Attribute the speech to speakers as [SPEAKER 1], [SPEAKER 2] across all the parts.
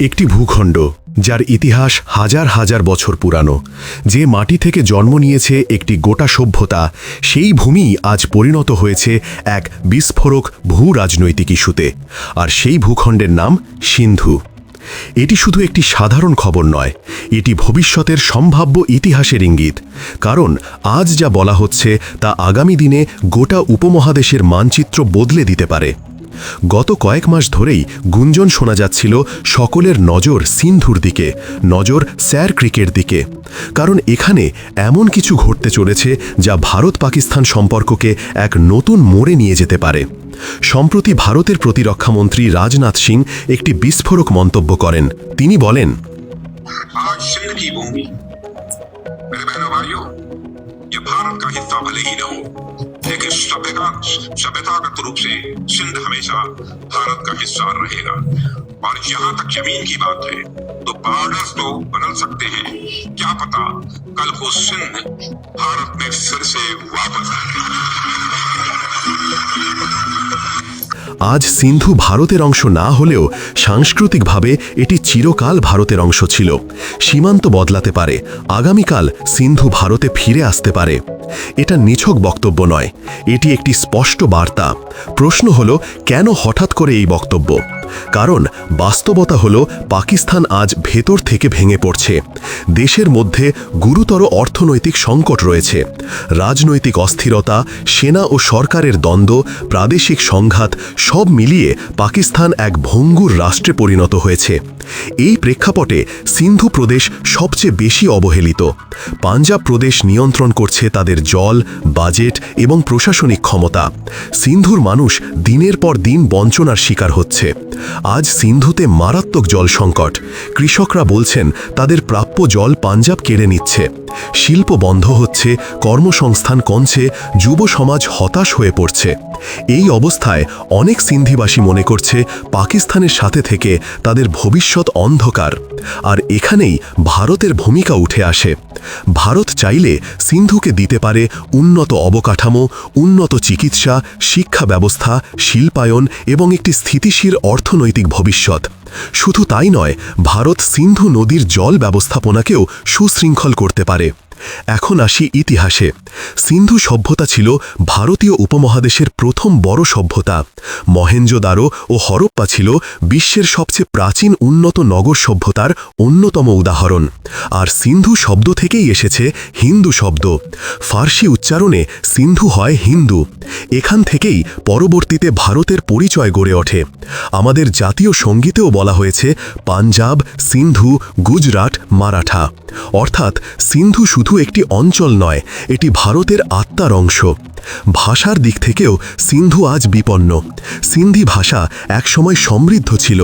[SPEAKER 1] একটি ভূখণ্ড যার ইতিহাস হাজার হাজার বছর পুরানো। যে মাটি থেকে জন্ম নিয়েছে একটি গোটা সভ্যতা, সেই ভূমি আজ পরিণত হয়েছে এক বিস্ফোরক ভূ রাজনৈতিক ইস্যুতে। আর সেই ভূখণ্ডের নাম সিন্ধু। এটি শুধু একটি সাধারণ খবর নয়, এটি ভবিষ্যতের সম্ভাব্য ইতিহাসের ইঙ্গিত। কারণ আজ যা বলা হচ্ছে তা আগামী দিনে গোটা উপমহাদেশের মানচিত্র বদলে দিতে পারে। গত কয়েক মাস ধরেই গুঞ্জন শোনা যাচ্ছিল সকলের নজর সিন্ধুর দিকে নজর স্যার ক্রিকের দিকে কারণ এখানে এমন কিছু ঘটতে চলেছে যা ভারত পাকিস্তান সম্পর্ককে এক নতুন মোড়ে নিয়ে যেতে পারে সম্প্রতি ভারতের প্রতিরক্ষামন্ত্রী রাজনাথ সিং একটি বিস্ফোরক মন্তব্য করেন তিনি বলেন
[SPEAKER 2] आज सिंध की भूमि मेरे बहनों भाइयों ये भारत का हिस्सा भले ही न हो लेकिन सभ्यता सभ्यतागत रूप से सिंध हमेशा भारत का हिस्सा रहेगा और यहाँ तक ज़मीन की बात है तो बॉर्डर्स तो बदल सकते हैं क्या पता कल को सिंध भारत में फिर से वापस आ जाए।
[SPEAKER 1] আজ সিন্ধু ভারতের অংশ না হলেও সাংস্কৃতিকভাবে এটি চিরকাল ভারতের অংশ ছিল। সীমান্ত বদলাতে পারে, আগামীকাল সিন্ধু ভারতে ফিরে আসতে পারে। এটা নিছক বক্তব্য নয়, এটি একটি স্পষ্ট বার্তা। প্রশ্ন হল, কেন হঠাৎ করে এই বক্তব্য? কারণ বাস্তবতা হল পাকিস্তান আজ ভেতর থেকে ভেঙে পড়ছে। দেশের মধ্যে গুরুতর অর্থনৈতিক সংকট রয়েছে। রাজনৈতিক অস্থিরতা, সেনা ও সরকারের দ্বন্দ্ব, প্রাদেশিক সংঘাত সব মিলিয়ে পাকিস্তান এক ভঙ্গুর রাষ্ট্রে পরিণত হয়েছে। এই প্রেক্ষাপটে সিন্ধু প্রদেশ সবচেয়ে বেশি অবহেলিত। পাঞ্জাব প্রদেশ নিয়ন্ত্রণ করছে তাদের জল, বাজেট এবং প্রশাসনিক ক্ষমতা। সিন্ধুর মানুষ দিনের পর দিন বঞ্চনার শিকার হচ্ছে। আজ সিন্ধুতে মারাত্মক জল সংকট। কৃষকরা বলছেন, তাদের প্রাপ্য জল পাঞ্জাব কেড়ে নিচ্ছে। শিল্প বন্ধ হচ্ছে। কর্মসংস্থান কমছে, যুব সমাজ হতাশ হয়ে পড়ছে। এই অবস্থায় অনেক সিন্ধিবাসী মনে করছে পাকিস্তানের সাথে থেকে তাদের ভবিষ্যৎ অন্ধকার। আর এখানেই ভারতের ভূমিকা উঠে আসে। ভারত চাইলে সিন্ধুকে দিতে পারে উন্নত অবকাঠামো, উন্নত চিকিৎসা, শিক্ষা ব্যবস্থা, শিল্পায়ন এবং একটি স্থিতিশীল অর্থনৈতিক ভবিষ্যৎ। শুধু তাই নয়, ভারত সিন্ধু নদীর জল ব্যবস্থাপনাকেও সুশৃঙ্খল করতে পারে। এখন আসি ইতিহাসে। সিন্ধু সভ্যতা ছিল ভারতীয় উপমহাদেশের প্রথম বড় সভ্যতা। মহেঞ্জোদারো ও হরপ্পা ছিল বিশ্বের সবচেয়ে প্রাচীন উন্নত নগর সভ্যতার অন্যতম উদাহরণ। আর সিন্ধু শব্দ থেকেই এসেছে হিন্দু শব্দ। ফার্সি উচ্চারণে সিন্ধু হয় হিন্দু। এখান থেকেই পরবর্তীতে ভারতের পরিচয় গড়ে ওঠে। আমাদের জাতীয় সঙ্গীতেও বলা হয়েছে পাঞ্জাব, সিন্ধু, গুজরাট, মারাঠা। অর্থাৎ সিন্ধু শুধু একটি অঞ্চল নয় এটি ভারতের আত্মার অংশ। ভাষার দিক থেকেও সিন্ধু আজ বিপন্ন। সিন্ধি ভাষা একসময় সমৃদ্ধ ছিল,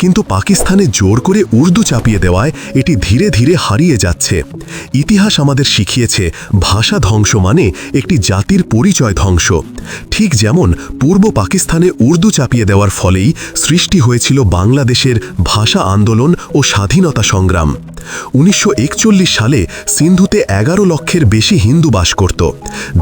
[SPEAKER 1] কিন্তু পাকিস্তানে জোর করে উর্দু চাপিয়ে দেওয়ায় এটি ধীরে ধীরে হারিয়ে যাচ্ছে। ইতিহাস আমাদের শিখিয়েছে, ভাষা ধ্বংস মানে একটি জাতির পরিচয় ধ্বংস। ঠিক যেমন পূর্ব পাকিস্তানে উর্দু চাপিয়ে দেওয়ার ফলেই সৃষ্টি হয়েছিল বাংলাদেশের ভাষা আন্দোলন ও স্বাধীনতা সংগ্রাম। উনিশশো একচল্লিশ সালে সিন্ধুতে এগারো লক্ষের বেশি হিন্দু বাস করত।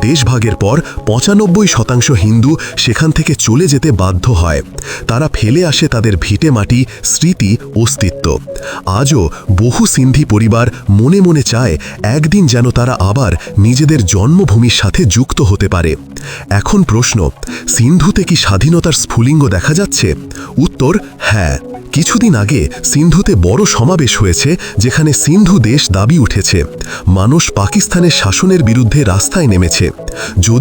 [SPEAKER 1] দেশভাগের পর পঁচানব্বই শতাংশ হিন্দু সেখান থেকে চলে যেতে বাধ্য হয়। তারা ফেলে আসে তাদের ভিটে মাটি, স্মৃতি, অস্তিত্ব। আজও বহু সিন্ধি পরিবার মনে মনে চায় একদিন যেন তারা আবার নিজেদের জন্মভূমির সাথে যুক্ত হতে পারে। এখন প্রশ্ন, সিন্ধুতে কি স্বাধীনতার স্ফুলিঙ্গ দেখা যাচ্ছে? উত্তর হ্যাঁ। কিছুদিন আগে সিন্ধুতে বড় সমাবেশ হয়েছে, যেখানে সিন্ধু দেশ দাবি উঠেছে। মানুষ পাকিস্তানের শাসনের বিরুদ্ধে রাস্তায় নেমেছে।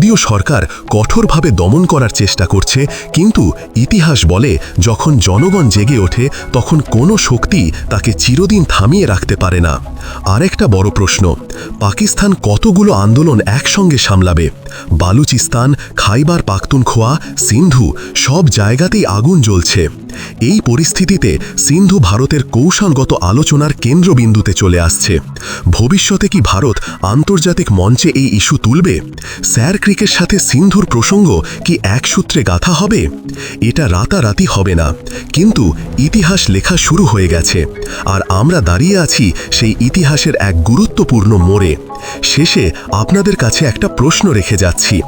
[SPEAKER 1] যদিও সরকার কঠোরভাবে দমন করার চেষ্টা করছে, কিন্তু ইতিহাস বলে যখন জনগণ জেগে ওঠে, তখন কোনো শক্তি তাকে চিরদিন থামিয়ে রাখতে পারে না। আরেকটা বড় প্রশ্ন, পাকিস্তান কতগুলো আন্দোলন একসঙ্গে সামলাবে? বালুচিস্তান, খাইবার পাখতুনখোয়া, সিন্ধু সব জায়গাতেই আগুন জ্বলছে। এই পরিস্থিতিতে সিন্ধু ভারতের কৌশলগত আলোচনার কেন্দ্রবিন্দুতে চলে আসছে। ভবিষ্যতে কি ভারত আন্তর্জাতিক মঞ্চে এই ইস্যু তুলবে? স্যার ক্রিকের সাথে সিন্ধুর প্রসঙ্গ কি এক সূত্রে গাথা হবে? এটা রাতারাতি হবে না। কিন্তু ইতিহাস লেখা শুরু হয়ে গেছে। আর আমরা দাঁড়িয়ে আছি সেই ইতিহাসের এক গুরুত্বপূর্ণ মোড়ে। শেষে আপনাদের কাছে একটা প্রশ্ন রেখে যাচ্ছি।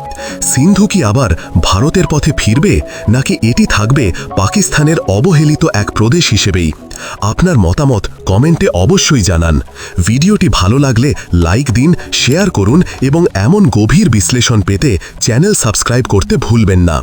[SPEAKER 1] সিন্ধু কি আবার ভারতের পথে ফিরবে, নাকি এটি থাকবে পাকিস্তানের অবহেলিত এক প্রদেশ হিসেবেই? আপনার মতামত কমেন্টে অবশ্যই জানান। ভিডিওটি ভালো লাগলে লাইক দিন, শেয়ার করুন এবং এমন গভীর বিশ্লেষণ পেতে চ্যানেল সাবস্ক্রাইব করতে ভুলবেন না।